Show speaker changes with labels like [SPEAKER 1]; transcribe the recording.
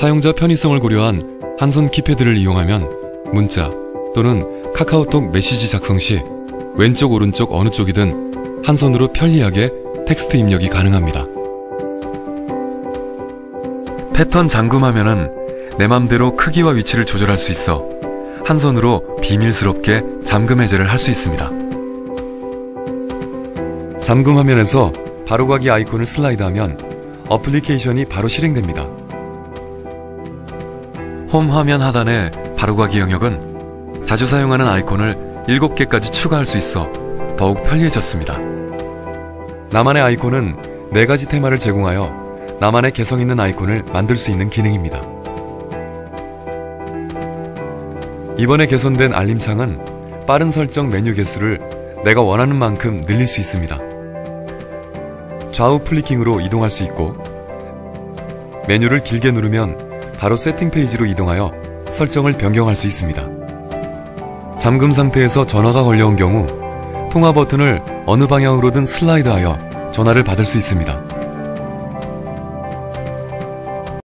[SPEAKER 1] 사용자 편의성을 고려한 한손 키패드를 이용하면 문자 또는 카카오톡 메시지 작성 시 왼쪽 오른쪽 어느 쪽이든 한 손으로 편리하게 텍스트 입력이 가능합니다. 패턴 잠금 화면은 내 맘대로 크기와 위치를 조절할 수 있어 한 손으로 비밀스럽게 잠금 해제를 할 수 있습니다. 잠금 화면에서 바로가기 아이콘을 슬라이드하면 어플리케이션이 바로 실행됩니다. 홈 화면 하단의 바로가기 영역은 자주 사용하는 아이콘을 7개까지 추가할 수 있어 더욱 편리해졌습니다. 나만의 아이콘은 4가지 테마를 제공하여 나만의 개성 있는 아이콘을 만들 수 있는 기능입니다. 이번에 개선된 알림창은 빠른 설정 메뉴 개수를 내가 원하는 만큼 늘릴 수 있습니다. 좌우 플리킹으로 이동할 수 있고 메뉴를 길게 누르면 바로 세팅 페이지로 이동하여 설정을 변경할 수 있습니다. 잠금 상태에서 전화가 걸려온 경우 통화 버튼을 어느 방향으로든 슬라이드하여 전화를 받을 수 있습니다.